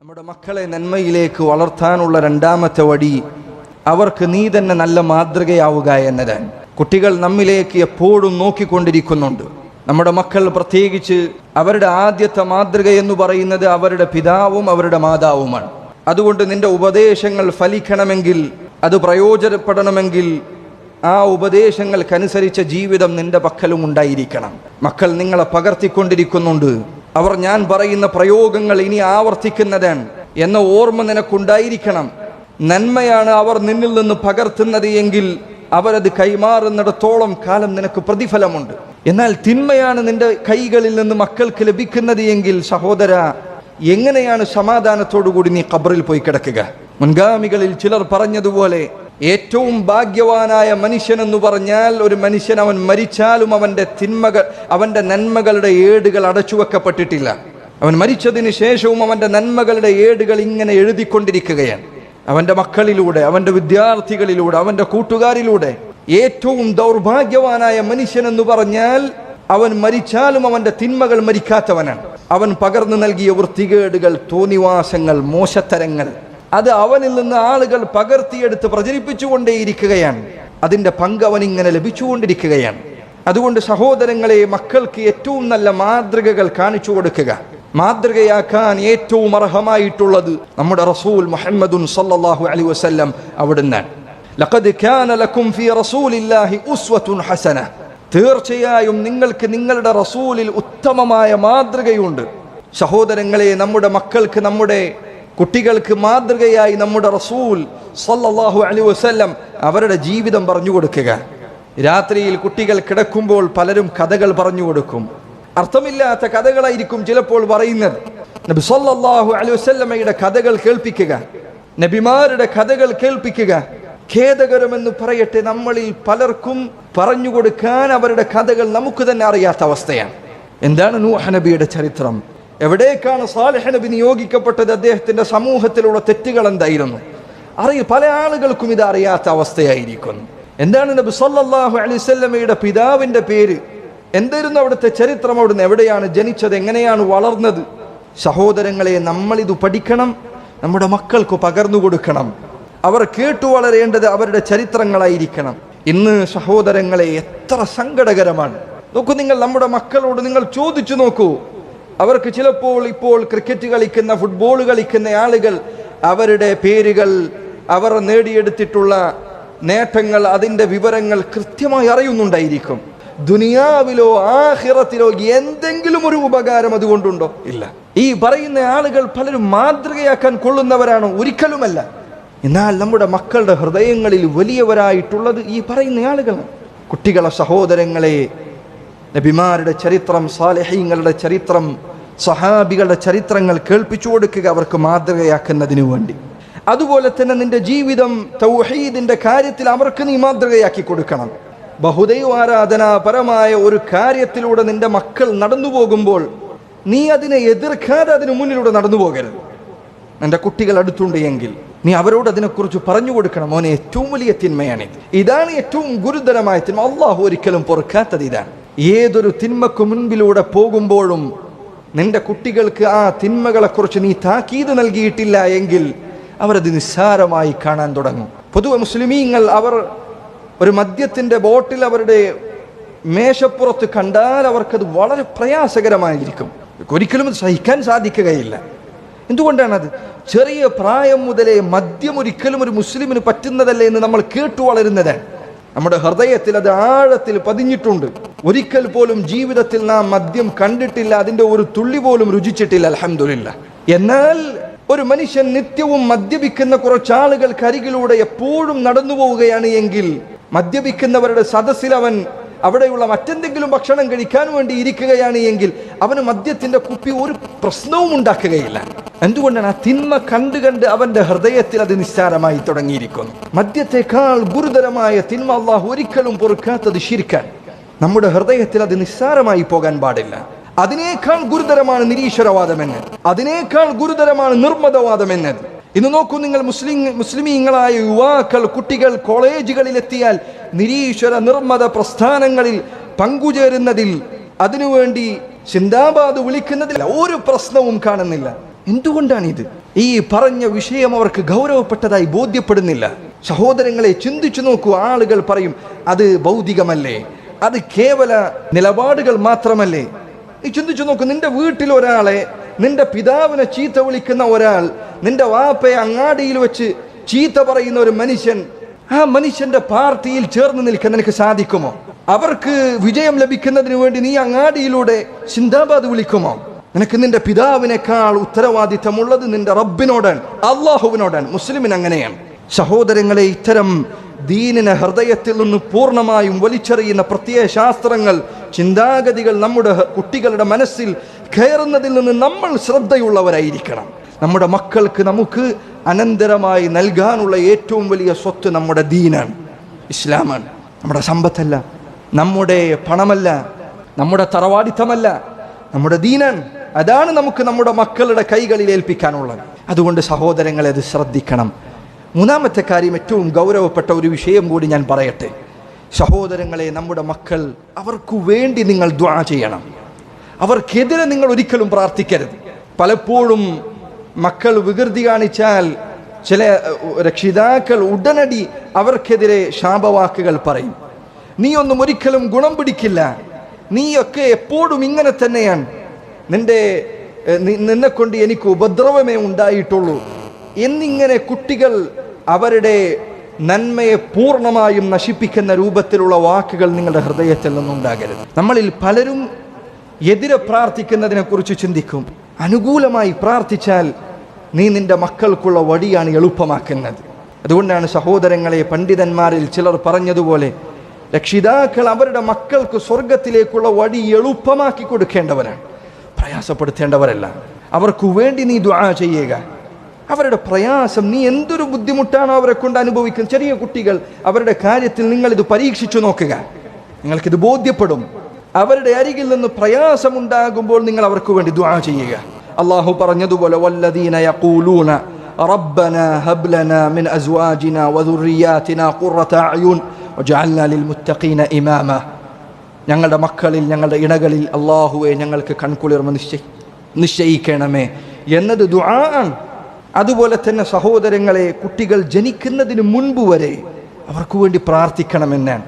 നമ്മുടെ മക്കളെ നന്മയിലേക്ക് വളർത്താനുള്ള രണ്ടാമത്തെ വഴി അവർക്ക് നീ തന്നെ നല്ല മാതൃകയാവുക എന്നതാണ്. കുട്ടികൾ നമ്മിലേക്ക് എപ്പോഴും നോക്കിക്കൊണ്ടിരിക്കുന്നുണ്ട്. നമ്മുടെ മക്കൾ പ്രത്യേകിച്ച് അവരുടെ ആദ്യത്തെ മാതൃക എന്ന് പറയുന്നത് അവരുടെ പിതാവും അവരുടെ മാതാവുമാണ്. അതുകൊണ്ട് നിന്റെ ഉപദേശങ്ങൾ ഫലിക്കണമെങ്കിൽ അത് പ്രയോജനപ്പെടണമെങ്കിൽ ആ ഉപദേശങ്ങൾക്കനുസരിച്ച ജീവിതം നിന്റെ പക്കലും ഉണ്ടായിരിക്കണം. മക്കൾ നിങ്ങളെ പകർത്തിക്കൊണ്ടിരിക്കുന്നുണ്ട്. അവർ ഞാൻ പറയുന്ന പ്രയോഗങ്ങൾ ഇനി ആവർത്തിക്കുന്നതാണ് എന്ന ഓർമ്മ നിനക്കുണ്ടായിരിക്കണം. നന്മയാണ് അവർ നിന്നിൽ നിന്ന് പകർത്തുന്നത് എങ്കിൽ അവരത് കൈമാറുന്നിടത്തോളം കാലം നിനക്ക് പ്രതിഫലമുണ്ട്. എന്നാൽ തിന്മയാണ് നിന്റെ കൈകളിൽ നിന്ന് മക്കൾക്ക് ലഭിക്കുന്നത് എങ്കിൽ സഹോദര എങ്ങനെയാണ് സമാധാനത്തോടുകൂടി നീ ഖബറിൽ പോയി കിടക്കുക? മുൻഗാമികളിൽ ചിലർ പറഞ്ഞതുപോലെ ഏറ്റവും ഭാഗ്യവാനായ മനുഷ്യനെന്ന് പറഞ്ഞാൽ ഒരു മനുഷ്യൻ അവൻ മരിച്ചാലും അവന്റെ തിന്മകൾ അവന്റെ നന്മകളുടെ ഏടുകൾ അടച്ചു വെക്കപ്പെട്ടിട്ടില്ല അവൻ മരിച്ചതിന് ശേഷവും അവന്റെ നന്മകളുടെ ഏടുകൾ ഇങ്ങനെ എഴുതിക്കൊണ്ടിരിക്കുകയാണ്. അവന്റെ മക്കളിലൂടെ അവന്റെ വിദ്യാർത്ഥികളിലൂടെ അവന്റെ കൂട്ടുകാരിലൂടെ. ഏറ്റവും ദൗർഭാഗ്യവാനായ മനുഷ്യനെന്ന് പറഞ്ഞാൽ അവൻ മരിച്ചാലും അവന്റെ തിന്മകൾ മരിക്കാത്തവനാണ്. അവൻ പകർന്നു നൽകിയ വൃത്തികേടുകൾ തോന്നിവാസങ്ങൾ മോശത്തരങ്ങൾ അത് അവനിൽ നിന്ന് ആളുകൾ പകർത്തിയെടുത്ത് പ്രചരിപ്പിച്ചുകൊണ്ടേയിരിക്കുകയാണ്. അതിന്റെ പങ്ക് അവൻ ഇങ്ങനെ ലഭിച്ചുകൊണ്ടിരിക്കുകയാണ്. അതുകൊണ്ട് സഹോദരങ്ങളെ മക്കൾക്ക് ഏറ്റവും നല്ല മാതൃകകൾ കാണിച്ചു കൊടുക്കുക. മാതൃകയാക്കാൻ ഏറ്റവും അർഹമായിട്ടുള്ളത് നമ്മുടെ റസൂൽ മുഹമ്മദുൻ അലൈഹി വസല്ലം അവിടുന്നാണ്. ലഖദ് കാന ലക്കും ഫീ റസൂലില്ലാഹി ഹസന. തീർച്ചയായും നിങ്ങൾക്ക് നിങ്ങളുടെ റസൂലിൽ ഉത്തമമായ മാതൃകയുണ്ട്. സഹോദരങ്ങളെ നമ്മുടെ മക്കൾക്ക് നമ്മുടെ കുട്ടികൾക്ക് മാതൃകയായി നമ്മുടെ റസൂൽ സല്ലാഹു അലി വസ്ല്ലം അവരുടെ ജീവിതം പറഞ്ഞു കൊടുക്കുക. രാത്രിയിൽ കുട്ടികൾ കിടക്കുമ്പോൾ പലരും കഥകൾ പറഞ്ഞു കൊടുക്കും. അർത്ഥമില്ലാത്ത കഥകളായിരിക്കും ചിലപ്പോൾ പറയുന്നത്. നബി സല്ലാഹു അലി വസ്ല്ലമ്മയുടെ കഥകൾ കേൾപ്പിക്കുക. നബിമാരുടെ കഥകൾ കേൾപ്പിക്കുക. ഖേദകരമെന്ന് പറയട്ടെ നമ്മളിൽ പലർക്കും പറഞ്ഞു കൊടുക്കാൻ അവരുടെ കഥകൾ നമുക്ക് തന്നെ അറിയാത്ത അവസ്ഥയാണ്. എന്താണ് നൂഹ് നബിയുടെ ചരിത്രം? എവിടേക്കാണ് സാലിഹ് നബി നിയോഗിക്കപ്പെട്ടത് അദ്ദേഹത്തിന്റെ സമൂഹത്തിലുള്ള തെറ്റുകൾ എന്തായിരുന്നു? അറിയ പല ആളുകൾക്കും ഇത് അറിയാത്ത അവസ്ഥയായിരിക്കുന്നു. എന്താണ് നബി സല്ലാഹു അലൈഹി പിതാവിന്റെ പേര്? എന്തായിരുന്നു അവിടുത്തെ ചരിത്രം? അവിടുന്ന് എവിടെയാണ് ജനിച്ചത്? എങ്ങനെയാണ് വളർന്നത്? സഹോദരങ്ങളെ നമ്മളിത് പഠിക്കണം നമ്മുടെ മക്കൾക്ക് പകർന്നു കൊടുക്കണം. അവർ കേട്ടു വളരേണ്ടത് അവരുടെ ചരിത്രങ്ങളായിരിക്കണം. ഇന്ന് സഹോദരങ്ങളെ എത്ര സങ്കടകരമാണ്. നോക്കൂ നിങ്ങൾ നമ്മുടെ മക്കളോട് നിങ്ങൾ ചോദിച്ചു നോക്കൂ. അവർക്ക് ചിലപ്പോൾ ഇപ്പോൾ ക്രിക്കറ്റ് കളിക്കുന്ന ഫുട്ബോൾ കളിക്കുന്ന ആളുകൾ അവരുടെ പേരുകൾ അവർ നേടിയെടുത്തിട്ടുള്ള നേട്ടങ്ങൾ അതിന്റെ വിവരങ്ങൾ കൃത്യമായി അറിയുന്നുണ്ടായിരിക്കും. ദുനിയാവിലോ ആഹിറത്തിലോ എന്തെങ്കിലും ഒരു ഉപകാരം അതുകൊണ്ടുണ്ടോ? ഇല്ല. ഈ പറയുന്ന ആളുകൾ പലരും മാതൃകയാക്കാൻ കൊള്ളുന്നവരാണോ ഒരിക്കലുമല്ല. എന്നാൽ നമ്മുടെ മക്കളുടെ ഹൃദയങ്ങളിൽ വലിയവരായിട്ടുള്ളത് ഈ പറയുന്ന ആളുകളാണ്. കുട്ടികളെ സഹോദരങ്ങളെ നബിമാരുടെ ചരിത്രം സാലഹീങ്ങളുടെ ചരിത്രം സഹാബികളുടെ ചരിത്രങ്ങൾ കേൾപ്പിച്ചു കൊടുക്കുക അവർക്ക് മാതൃകയാക്കുന്നതിന് വേണ്ടി. അതുപോലെ തന്നെ നിന്റെ ജീവിതം തൗഹീദിന്റെ കാര്യത്തിൽ അവർക്ക് നീ മാതൃകയാക്കി കൊടുക്കണം. ബഹുദൈവ ആരാധനാപരമായ ഒരു കാര്യത്തിലൂടെ നിന്റെ മക്കൾ നടന്നു പോകുമ്പോൾ നീ അതിനെ എതിർക്കാതെ അതിന് മുന്നിലൂടെ നടന്നു പോകരുത്. എന്റെ കുട്ടികൾ അടുത്തുണ്ട് എങ്കിൽ നീ അവരോട് അതിനെക്കുറിച്ച് പറഞ്ഞു കൊടുക്കണം. മോനെ ഏറ്റവും വലിയ തിന്മയാണിത്. ഇതാണ് ഏറ്റവും ഗുരുതരമായ തിന്മ. അള്ളാഹു ഒരിക്കലും പൊറുക്കാത്തത് ഇതാണ്. ഏതൊരു തിന്മക്ക് മുൻപിലൂടെ പോകുമ്പോഴും നിന്റെ കുട്ടികൾക്ക് ആ തിന്മകളെക്കുറിച്ച് നീ താക്കീത് നൽകിയിട്ടില്ല എങ്കിൽ അവരത് നിസ്സാരമായി കാണാൻ തുടങ്ങും. പൊതുവെ മുസ്ലിമീങ്ങൾ അവർ ഒരു മദ്യത്തിന്റെ ബോട്ടിൽ അവരുടെ മേശപ്പുറത്ത് കണ്ടാൽ അവർക്കത് വളരെ പ്രയാസകരമായിരിക്കും. ഒരിക്കലും സഹിക്കാൻ സാധിക്കുകയില്ല. എന്തുകൊണ്ടാണത്? ചെറിയ പ്രായം മുതലേ മദ്യം ഒരിക്കലും ഒരു മുസ്ലിമിന് പറ്റുന്നതല്ലേ എന്ന് നമ്മൾ കേട്ടു വളരുന്നതാണ്. നമ്മുടെ ഹൃദയത്തിൽ അത് ആഴത്തിൽ പതിഞ്ഞിട്ടുണ്ട്. ഒരിക്കൽ പോലും ജീവിതത്തിൽ നാം മദ്യം കണ്ടിട്ടില്ല അതിന്റെ ഒരു തുള്ളി പോലും രുചിച്ചിട്ടില്ല അലഹമില്ല എന്നാൽ ഒരു മനുഷ്യൻ നിത്യവും മദ്യപിക്കുന്ന കുറച്ച് ആളുകൾ കരികിലൂടെ എപ്പോഴും നടന്നു പോവുകയാണ് എങ്കിൽ മദ്യപിക്കുന്നവരുടെ സദസ്സിൽ അവൻ അവിടെയുള്ള മറ്റെന്തെങ്കിലും ഭക്ഷണം കഴിക്കാൻ വേണ്ടി ഇരിക്കുകയാണ് എങ്കിൽ അവന് മദ്യത്തിന്റെ കുപ്പി ഒരു പ്രശ്നവും ഉണ്ടാക്കുകയില്ല. എന്തുകൊണ്ടാണ് ആ തിന്മ കണ്ടു കണ്ട് അവന്റെ ഹൃദയത്തിൽ അത് നിസ്സാരമായി തുടങ്ങിയിരിക്കുന്നു? മദ്യത്തെക്കാൾ ഗുരുതരമായ തിന്മ അള്ളാഹു ഒരിക്കലും പൊറുക്കാത്തത് ശിരിക്കാൻ നമ്മുടെ ഹൃദയത്തിൽ അത് നിസ്സാരമായി പോകാൻ പാടില്ല. അതിനേക്കാൾ ഗുരുതരമാണ് നിരീശ്വരവാദം എന്നത് അതിനേക്കാൾ ഗുരുതരമാണ് നിർമ്മതവാദം എന്നത് ഇന്ന് നോക്കൂ നിങ്ങൾ മുസ്ലിം മുസ്ലിമീങ്ങളായ യുവാക്കൾ കുട്ടികൾ കോളേജുകളിൽ എത്തിയാൽ നിരീശ്വര നിർമ്മത പ്രസ്ഥാനങ്ങളിൽ പങ്കുചേരുന്നതിൽ അതിനുവേണ്ടി ചിന്താബാദ് വിളിക്കുന്നതിൽ ഒരു പ്രശ്നവും കാണുന്നില്ല. എന്തുകൊണ്ടാണ് ഇത് ഈ പറഞ്ഞ വിഷയം അവർക്ക് ഗൗരവപ്പെട്ടതായി ബോധ്യപ്പെടുന്നില്ല. സഹോദരങ്ങളെ ചിന്തിച്ചു നോക്കൂ ആളുകൾ പറയും അത് ഭൗതികമല്ലേ? അത് കേവല നിലപാടുകൾ മാത്രമല്ലേ? നീ ചിന്തിച്ചു നോക്കൂ നിന്റെ വീട്ടിൽ ഒരാളെ നിന്റെ പിതാവിനെ ചീത്ത വിളിക്കുന്ന ഒരാൾ നിന്റെ വാപ്പയെ അങ്ങാടിയിൽ വെച്ച് ചീത്ത പറയുന്ന ഒരു മനുഷ്യൻ ആ മനുഷ്യന്റെ പാർട്ടിയിൽ ചേർന്ന് നിൽക്കാൻ നിനക്ക് സാധിക്കുമോ? അവർക്ക് വിജയം ലഭിക്കുന്നതിന് വേണ്ടി നീ അങ്ങാടിയിലൂടെ സിന്ദാബാദ് വിളിക്കുമോ? നിനക്ക് നിന്റെ പിതാവിനേക്കാൾ ഉത്തരവാദിത്തമുള്ളത് നിന്റെ റബ്ബിനോടാണ് അള്ളാഹുവിനോടാണ് മുസ്ലിമിന് അങ്ങനെയാണ്. സഹോദരങ്ങളെ ഇത്തരം ദീനിനെ ഹൃദയത്തിൽ നിന്ന് പൂർണമായും വലിച്ചെറിയുന്ന പ്രത്യയ ശാസ്ത്രങ്ങൾ ചിന്താഗതികൾ നമ്മുടെ കുട്ടികളുടെ മനസ്സിൽ കയറുന്നതിൽ നിന്ന് നമ്മൾ ശ്രദ്ധയുള്ളവരായിരിക്കണം. നമ്മുടെ മക്കൾക്ക് നമുക്ക് അനന്തരമായി നൽകാനുള്ള ഏറ്റവും വലിയ സ്വത്ത് നമ്മുടെ ദീനാണ്. ഇസ്ലാമാണ്. നമ്മുടെ സമ്പത്തല്ല. നമ്മുടെ പണമല്ല. നമ്മുടെ തറവാടിത്തമല്ല. നമ്മുടെ ദീനാണ്. അതാണ് നമുക്ക് നമ്മുടെ മക്കളുടെ കൈകളിൽ ഏൽപ്പിക്കാനുള്ളത്. അതുകൊണ്ട് സഹോദരങ്ങളെ അത് ശ്രദ്ധിക്കണം. മൂന്നാമത്തെ കാര്യം ഏറ്റവും ഗൗരവപ്പെട്ട ഒരു വിഷയം കൂടി ഞാൻ പറയട്ടെ. സഹോദരങ്ങളെ നമ്മുടെ മക്കൾ അവർക്ക് വേണ്ടി നിങ്ങൾ ദ്വാ ചെയ്യണം. അവർക്കെതിരെ നിങ്ങൾ ഒരിക്കലും പ്രാർത്ഥിക്കരുത്. പലപ്പോഴും മക്കൾ വികൃതി കാണിച്ചാൽ ചില രക്ഷിതാക്കൾ ഉടനടി അവർക്കെതിരെ ശാപവാക്കുകൾ പറയും. നീ ഒന്നും ഒരിക്കലും ഗുണം പിടിക്കില്ല. നീയൊക്കെ എപ്പോഴും ഇങ്ങനെ തന്നെയാണ്. നിന്റെ നിന്നെ കൊണ്ട് എനിക്ക് ഉപദ്രവമേ ഉണ്ടായിട്ടുള്ളൂ. എന്നിങ്ങനെ കുട്ടികൾ അവരുടെ നന്മയെ പൂർണമായും നശിപ്പിക്കുന്ന രൂപത്തിലുള്ള വാക്കുകൾ നിങ്ങളുടെ ഹൃദയത്തിൽ നിന്നുണ്ടാകരുത്. നമ്മളിൽ പലരും എതിരെ പ്രാർത്ഥിക്കുന്നതിനെ കുറിച്ച് ചിന്തിക്കും. അനുകൂലമായി പ്രാർത്ഥിച്ചാൽ നീ നിന്റെ മക്കൾക്കുള്ള വഴിയാണ് എളുപ്പമാക്കുന്നത്. അതുകൊണ്ടാണ് സഹോദരങ്ങളെ പണ്ഡിതന്മാരിൽ ചിലർ പറഞ്ഞതുപോലെ രക്ഷിതാക്കൾ അവരുടെ മക്കൾക്ക് സ്വർഗത്തിലേക്കുള്ള വഴി എളുപ്പമാക്കി കൊടുക്കേണ്ടവരാണ്. പ്രയാസപ്പെടുത്തേണ്ടവരല്ല. അവർക്ക് വേണ്ടി നീ ദുആ ചെയ്യുക. അവരുടെ പ്രയാസം നീ എന്തൊരു ബുദ്ധിമുട്ടാണോ അവരെ കൊണ്ട് അനുഭവിക്കുന്നത്? ചെറിയ കുട്ടികൾ അവരുടെ കാര്യത്തിൽ നിങ്ങളിത് പരീക്ഷിച്ചു നോക്കുക. നിങ്ങൾക്കിത് ബോധ്യപ്പെടും. അവരുടെ അരികിൽ നിന്ന് പ്രയാസമുണ്ടാകുമ്പോൾ നിങ്ങൾ അവർക്ക് വേണ്ടി ദുആ ചെയ്യുക. അള്ളാഹു പറഞ്ഞതുപോലെ വല്ലദീന യഖൂലൂന റബ്ബന ഹബ്ലന മിൻ അസ്വാജിന വദുർരിയാതിന ഖുർറത അയുൻ വജഅൽന ലിൽമുത്തഖീന ഇമാമ. ഞങ്ങളുടെ മക്കളിൽ ഞങ്ങളുടെ ഇണകളിൽ അള്ളാഹുവെ ഞങ്ങൾക്ക് കൺകുളിർമ നിശ്ചയി നിശ്ചയിക്കണമേ എന്നത് ദുആ ആണ്. അതുപോലെ തന്നെ സഹോദരങ്ങളെ കുട്ടികൾ ജനിക്കുന്നതിന് മുൻപ് വരെ അവർക്ക് വേണ്ടി പ്രാർത്ഥിക്കണമെന്നാണ്.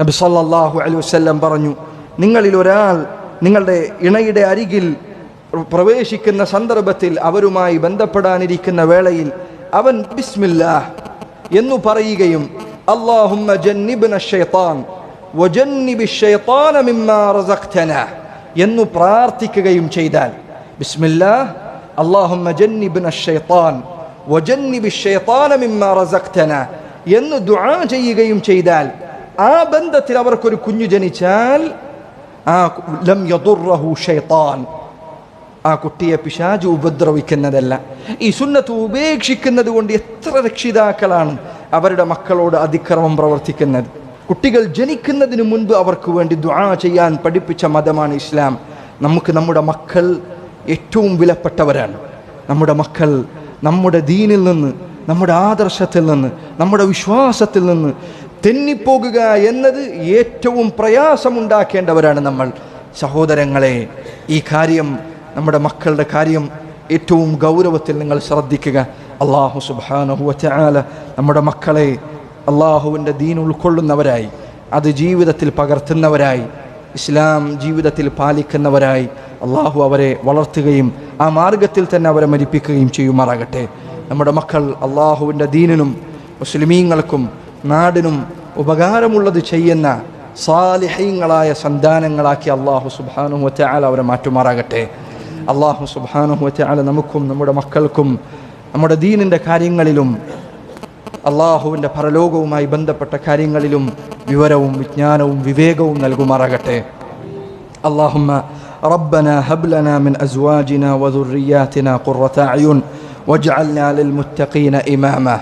നബി സല്ലല്ലാഹു അലൈഹി വസല്ലം പറഞ്ഞു നിങ്ങളിൽ ഒരാൾ നിങ്ങളുടെ ഇണയുടെ അരികിൽ പ്രവേശിക്കുന്ന സന്ദർഭത്തിൽ അവരുമായി ബന്ധപ്പെടാനിരിക്കുന്ന വേളയിൽ അവൻ ബിസ്മില്ല എന്നു പറയുകയും അള്ളാഹുമ്മ ജന്നിബ്ന എന്നു പ്രാർത്ഥിക്കുകയും ചെയ്താൽ ബിസ്മില്ല അള്ളാഹുമ്മ ജന്നിബ്ന എന്ന് ദുആ ചെയ്യുകയും ചെയ്താൽ ആ ബന്ധത്തിൽ അവർക്കൊരു കുഞ്ഞു ജനിച്ചാൽ ആ ലം യദുറഹു ഷൈത്താൻ ആ കുട്ടിയെ പിശാജ് ഉപദ്രവിക്കുന്നതല്ല. ഈ സുന്നത്ത് ഉപേക്ഷിക്കുന്നത് കൊണ്ട് എത്ര രക്ഷിതാക്കളാണ് അവരുടെ മക്കളോട് അതിക്രമം പ്രവർത്തിക്കുന്നത്. കുട്ടികൾ ജനിക്കുന്നതിന് മുൻപ് അവർക്ക് വേണ്ടി ദ്വാ ചെയ്യാൻ പഠിപ്പിച്ച മതമാണ് ഇസ്ലാം. നമുക്ക് നമ്മുടെ മക്കൾ ഏറ്റവും വിലപ്പെട്ടവരാണ്. നമ്മുടെ മക്കൾ നമ്മുടെ ദീനിൽ നിന്ന് നമ്മുടെ ആദർശത്തിൽ നിന്ന് നമ്മുടെ വിശ്വാസത്തിൽ നിന്ന് തെന്നിപ്പോകുക എന്നത് ഏറ്റവും പ്രയാസമുണ്ടാക്കേണ്ടവരാണ് നമ്മൾ. സഹോദരങ്ങളെ ഈ കാര്യം നമ്മുടെ മക്കളുടെ കാര്യം ഏറ്റവും ഗൗരവത്തിൽ നിങ്ങൾ ശ്രദ്ധിക്കുക. അള്ളാഹു സുബാനഹു വചാല നമ്മുടെ മക്കളെ അള്ളാഹുവിന്റെ ദീൻ ഉൾക്കൊള്ളുന്നവരായി അത് ജീവിതത്തിൽ പകർത്തുന്നവരായി ഇസ്ലാം ജീവിതത്തിൽ പാലിക്കുന്നവരായി അള്ളാഹു അവരെ വളർത്തുകയും ആ മാർഗത്തിൽ തന്നെ അവരെ മരിപ്പിക്കുകയും ചെയ്യുമാറാകട്ടെ. നമ്മുടെ മക്കൾ അള്ളാഹുവിന്റെ ദീനിനും മുസ്ലിമീങ്ങൾക്കും നാടിനും ഉപകാരമുള്ളത് ചെയ്യുന്ന സാലിഹ്യങ്ങളായ സന്താനങ്ങളാക്കി അള്ളാഹു സുബാനു വറ്റാല അവരെ മാറ്റുമാറാകട്ടെ അള്ളാഹു സുബാനു വറ്റാല നമുക്കും നമ്മുടെ മക്കൾക്കും നമ്മുടെ ദീനിൻ്റെ കാര്യങ്ങളിലും അള്ളാഹുവിൻ്റെ പരലോകവുമായി ബന്ധപ്പെട്ട കാര്യങ്ങളിലും വിവരവും വിജ്ഞാനവും വിവേകവും നൽകുമാറാകട്ടെ اللهم ربنا هب لنا من ازواجنا وذرياتنا قرة اعين واجعلنا للمتقين اماما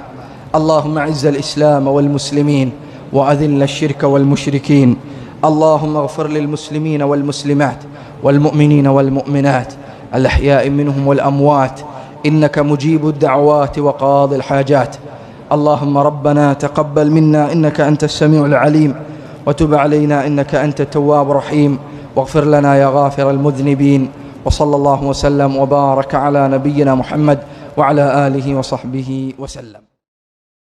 اللهم اعز الإسلام والمسلمين وأذل الشرك والمشركين. اللهم اغفر للمسلمين والمسلمات والمؤمنين والمؤمنات. الأحياء منهم والأموات. إنك مجيب الدعوات وقاضي الحاجات. اللهم ربنا تقبل منا إنك أنت السميع العليم. وتب علينا إنك أنت التواب الرحيم. واغفر لنا يا غافر المذنبين. وصلى الله وسلم وبارك على نبينا محمد وعلى آله وصحبه وسلم.